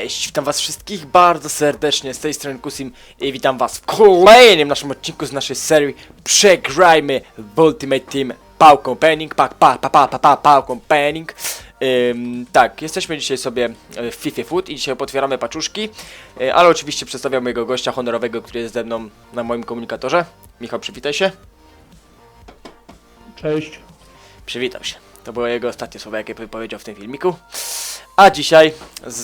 Cześć! Witam was wszystkich bardzo serdecznie, z tej strony Kusim i witam was w kolejnym naszym odcinku z naszej serii Przegrajmy w Ultimate Team pałką penning, pa, pa, pa, pa, pa, pa, pałką penning. Ym, tak, jesteśmy dzisiaj sobie w FIFA Food i dzisiaj potwieramy paczuszki, y, ale oczywiście przedstawiam mojego gościa honorowego, który jest ze mną na moim komunikatorze. Michał, przywitaj się. Cześć. Przywitał się. To było jego ostatnie słowo, jakie powiedział w tym filmiku. A dzisiaj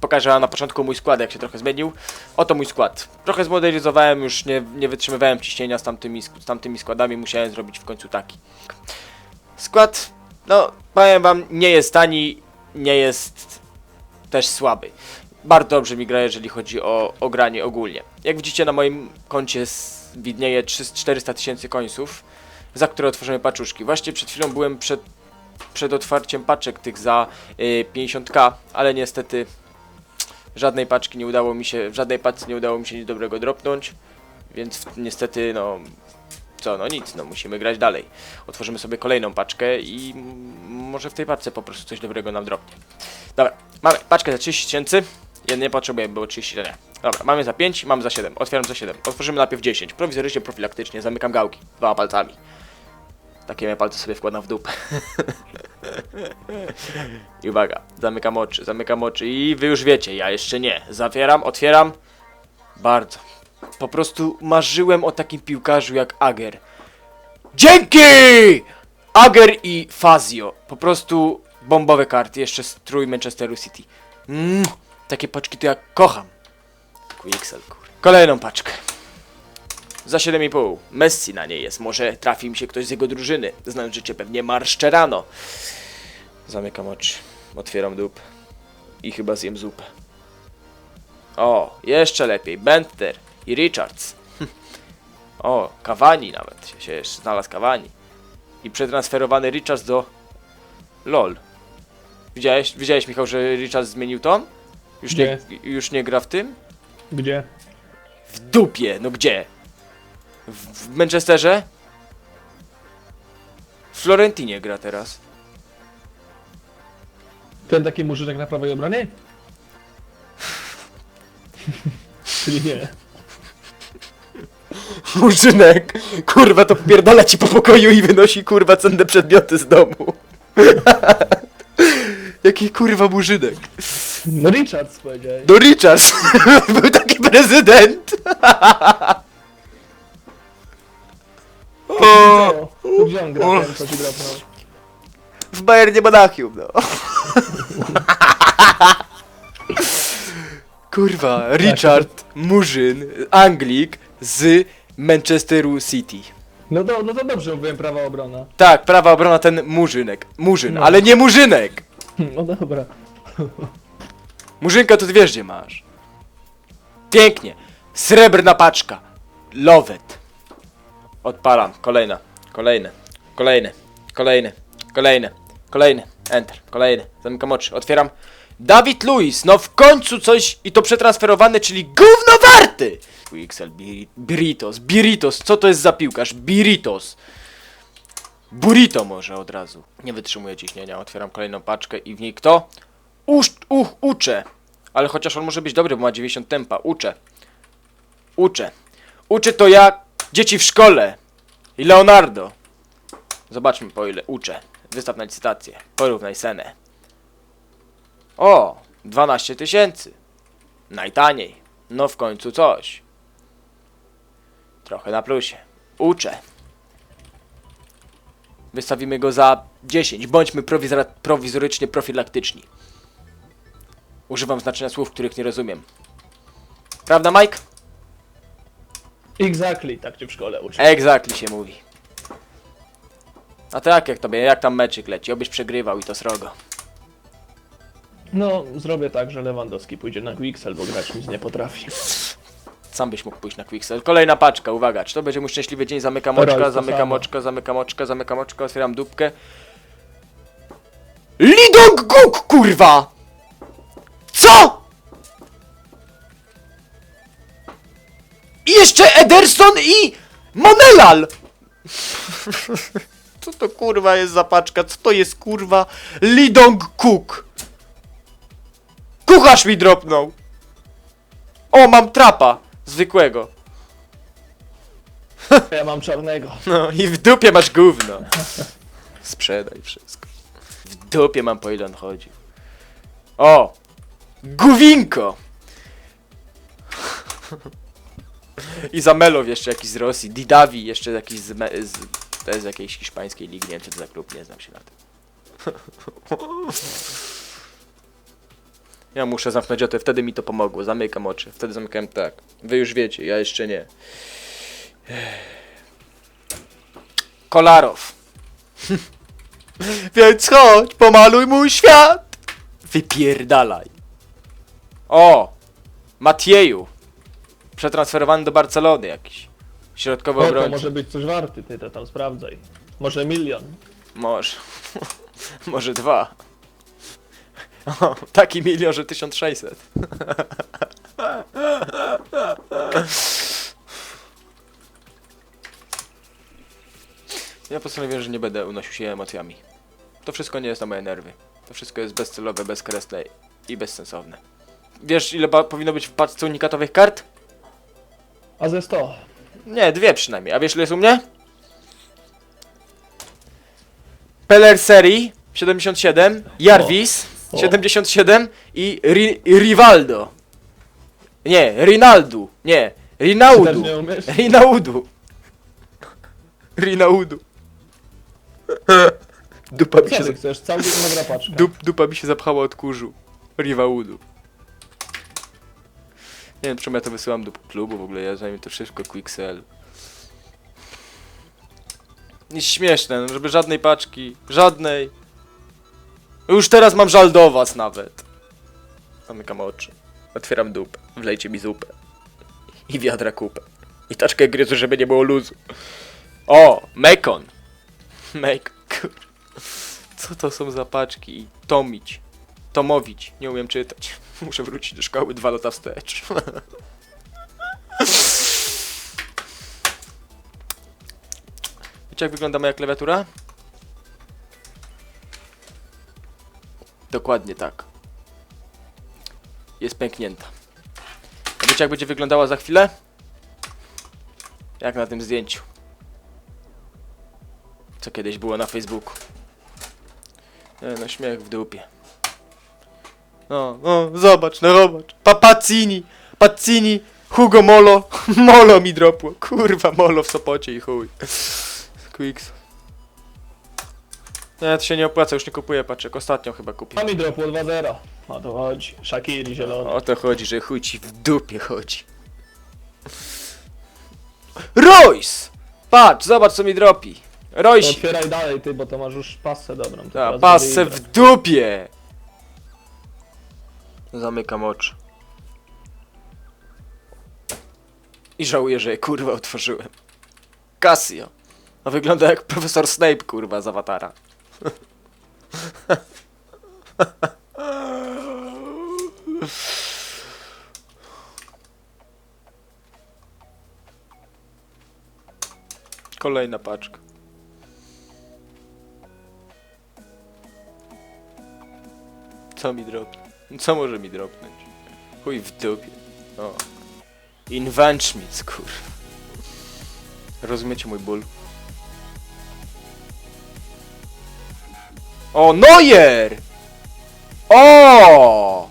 pokażę na początku mój skład, jak się trochę zmienił. Oto mój skład. Trochę zmodernizowałem, już nie, nie wytrzymywałem ciśnienia z tamtymi, z tamtymi składami, musiałem zrobić w końcu taki. Skład, no powiem wam, nie jest tani, nie jest też słaby. Bardzo dobrze mi gra, jeżeli chodzi o, o granie ogólnie. Jak widzicie na moim koncie widnieje 300 400 tysięcy końców, za które otworzymy paczuszki. Właśnie przed chwilą byłem przed przed otwarciem paczek tych za y, 50k, ale niestety żadnej paczki nie udało mi się, w żadnej paczce nie udało mi się nic dobrego dropnąć, więc niestety no co, no nic, no musimy grać dalej. Otworzymy sobie kolejną paczkę i może w tej paczce po prostu coś dobrego nam dropnie. Dobra, mamy paczkę za 30 tysięcy, jeden nie potrzebujemy, było 30 to nie. Dobra, mamy za 5 mamy za 7, otwieram za 7, otworzymy najpierw 10, prowizorycznie, profilaktycznie, zamykam gałki, dwoma palcami. Takie moje palce sobie wkładam w dupę. I uwaga, zamykam oczy, zamykam oczy i wy już wiecie, ja jeszcze nie. Zawieram, otwieram. Bardzo. Po prostu marzyłem o takim piłkarzu jak Ager. Dzięki! Ager i Fazio. Po prostu bombowe karty, jeszcze strój Manchesteru City. Mm, takie paczki to ja kocham. Quixel, kur. Kolejną paczkę. Za 7,5. Messi na niej jest. Może trafi mi się ktoś z jego drużyny. Znając życie pewnie Marszczerano. Zamykam oczy. Otwieram dup. I chyba zjem zupę. O, jeszcze lepiej. Benter i Richards. O, Cavani nawet się, jeszcze znalazł Cavani. I przetransferowany Richards do... LOL. Widziałeś, widziałeś Michał, że Richards zmienił ton? Już nie, już nie gra w tym? Gdzie? W dupie, no gdzie? W, Manchesterze? W Florentinie gra teraz. Ten taki murzynek na prawej obronie? Czyli nie. Murzynek! Kurwa, to pierdala ci po pokoju i wynosi kurwa cenne przedmioty z domu. Jaki kurwa murzynek. No Richards powiedziałeś. No Richards! Był taki prezydent! o, to gdzie on gra ten, co ci drapnął? w Bayernie Monachium, no. Kurwa, Richard Murzyn, Anglik z Manchesteru City. No to, no to dobrze mówiłem prawa obrona. Tak, prawa obrona ten Murzynek. Murzyn, No. ale nie Murzynek! No dobra. Murzynka to ty wiesz gdzie masz. Pięknie. Srebrna paczka. Lowet. Odpalam. Kolejna. Kolejne. Kolejne. Kolejne. Kolejne. Kolejne. Enter. Kolejne. Zamykam oczy. Otwieram. Dawid Luiz. No w końcu coś i to przetransferowany, czyli gówno warty. Quixel. Biri- Biritos. Biritos. Co to jest za piłkarz? Biritos. Burrito może od razu. Nie wytrzymuję ciśnienia. Otwieram kolejną paczkę i w niej kto? Usz, uch, uczę. Ale chociaż on może być dobry, bo ma 90 tempa. Uczę. Uczę. Uczę to jak dzieci w szkole. I Leonardo. Zobaczmy po ile uczę. Wystaw na licytację. Porównaj cenę. O, 12 tysięcy. Najtaniej. No w końcu coś. Trochę na plusie. Uczę. Wystawimy go za 10. Bądźmy prowizorycznie profilaktyczni. Używam znaczenia słów, których nie rozumiem. Prawda, Mike? Exactly, tak cię w szkole uczy. Exactly się mówi. A tak jak tobie, jak tam meczyk leci? Obyś przegrywał i to srogo. No, zrobię tak, że Lewandowski pójdzie na Quixel, bo grać nic nie potrafi. Sam byś mógł pójść na Quicksell. Kolejna paczka, uwaga. Czy to będzie mój szczęśliwy dzień? Zamykam oczka, to zamykam samo. oczka, zamykam oczka, zamykam oczka, otwieram dupkę. Lidong Guk, kurwa! Co? Jeszcze Ederson i Monelal! Co to kurwa jest za paczka? Co to jest kurwa Lidong Cook? Kucharz mi dropnął! O, mam trapa! Zwykłego. Ja mam czarnego. No i w dupie masz gówno. Sprzedaj wszystko. W dupie mam po ile on chodził. O! Guwinko! I Zamelow jeszcze jakiś z Rosji. Didavi jeszcze jakiś z, me- z... To jest z jakiejś hiszpańskiej ligi, nie wiem co to za klub, nie znam się na tym. Ja muszę zamknąć oczy, wtedy mi to pomogło. Zamykam oczy. Wtedy zamykałem tak. Wy już wiecie, ja jeszcze nie. Kolarow. Więc chodź, pomaluj mój świat. Wypierdalaj. O! Matieju. Przetransferowany do Barcelony jakiś. Środkowy O, to obrońca. może być coś warty, ty to tam sprawdzaj. Może milion. Może. Może dwa. O, taki milion, że 1600. Ja postanowiłem, że nie będę unosił się emocjami. To wszystko nie jest na moje nerwy. To wszystko jest bezcelowe, bezkresne i bezsensowne. Wiesz, ile ba- powinno być w paczce unikatowych kart? A ze 100. Nie, dwie przynajmniej. A wiesz ile jest u mnie? Peler Serii 77, Jarvis O. 77 i Ri Rivaldo. Nie, Rinaldo. Nie, też Rinaudu. nie umiesz? Rinaudu. Rinaudu. Dupa mi się, Co za... chcesz? Całkiem. Dup, dupa mi się zapchała od kurzu. Rivaudu. Nie wiem, czemu ja to wysyłam do klubu w ogóle, ja zajmę to wszystko Quixel. Nic śmieszne, no, żeby żadnej paczki, żadnej. Już teraz mam żal do was nawet. Zamykam oczy. Otwieram dupę. Wlejcie mi zupę. I wiadra kupę. I taczkę gryzu, żeby nie było luzu. O! Mekon! Mekon. Co to są za paczki? Tomić. Tomowić. Nie umiem czytać. Muszę wrócić do szkoły dwa lata wstecz. Wiecie jak wygląda moja klawiatura? Dokładnie tak. Jest pęknięta. A wiecie jak będzie wyglądała za chwilę? Jak na tym zdjęciu. Co kiedyś było na Facebooku. Nie, no śmiech w dupie. No, no, zobacz, no zobacz. Pa, Pazzini, Pazzini, Hugo Molo, Molo mi dropło. Kurwa, Molo w Sopocie i chuj. Quicks. To się nie opłaca, już nie kupuję paczek. Ostatnio chyba kupię. A mi dropło 2-0. O to chodzi. Shakiri zielony. O to chodzi, że chuj ci w dupie chodzi. Royce! Patrz, zobacz co mi dropi. To Royce. otwieraj dalej ty, bo to masz już pasę dobrą. Ta, teraz pasę będzie w dupie! Zamykam oczy. I żałuję, że je kurwa otworzyłem. Casio. No wygląda jak profesor Snape kurwa z awatara. Kolejna paczka. Co mi dropnie? Co może mi dropnąć? Chuj w dupie. O. Invenschmitz, kur. Rozumiecie mój ból? O, Neuer! O!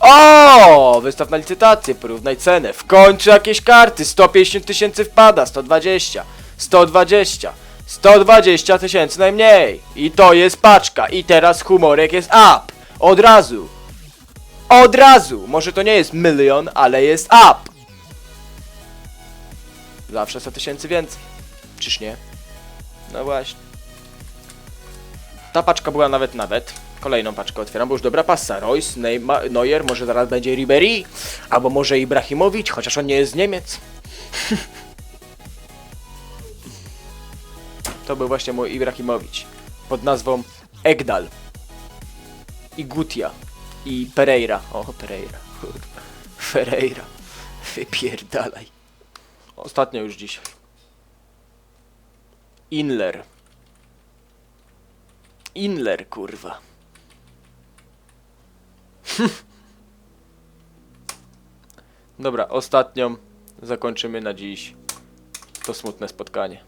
O! Wystaw na licytację, porównaj cenę. W końcu jakieś karty. 150 tysięcy wpada, 120, 120, 120 tysięcy najmniej. I to jest paczka. I teraz humorek jest up. Od razu. Od razu. Może to nie jest milion, ale jest up. Zawsze 100 tysięcy więcej. Czyż nie? No właśnie. Ta paczka była nawet nawet. Kolejną paczkę otwieram, bo już dobra pasa. Royce, Neymar, Neuer, może zaraz będzie Ribery, albo może Ibrahimowicz, chociaż on nie jest z Niemiec. to był właśnie mój Ibrahimowicz. Pod nazwą Egdal. I Gutia. I Pereira. O, Pereira. Ferreira. Wypierdalaj. Ostatnio już dzisiaj. Inler. Inler, kurwa. Dobra, ostatnią zakończymy na dziś to smutne spotkanie.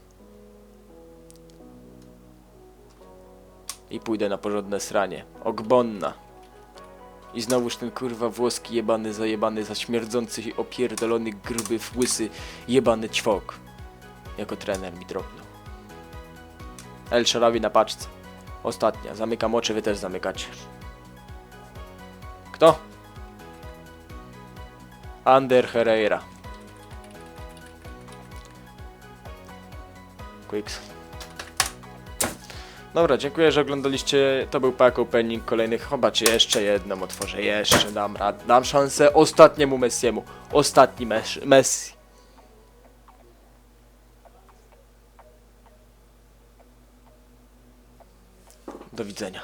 I pójdę na porządne sranie. Ogbonna. I znowuż ten kurwa włoski jebany, zajebany, zaśmierdzący, opierdolony, gruby, łysy, jebany ćwok. Jako trener mi dropnął. El Sharawi na paczce. Ostatnia. Zamykam oczy, wy też zamykacie. Kto? Ander Herrera. Quicks. Dobra, dziękuję, że oglądaliście. To był pack opening kolejnych. Zobaczcie, jeszcze jedną otworzę. Jeszcze dam rad. Dam szansę ostatniemu Messiemu. Ostatni Mes- Messi. Do widzenia.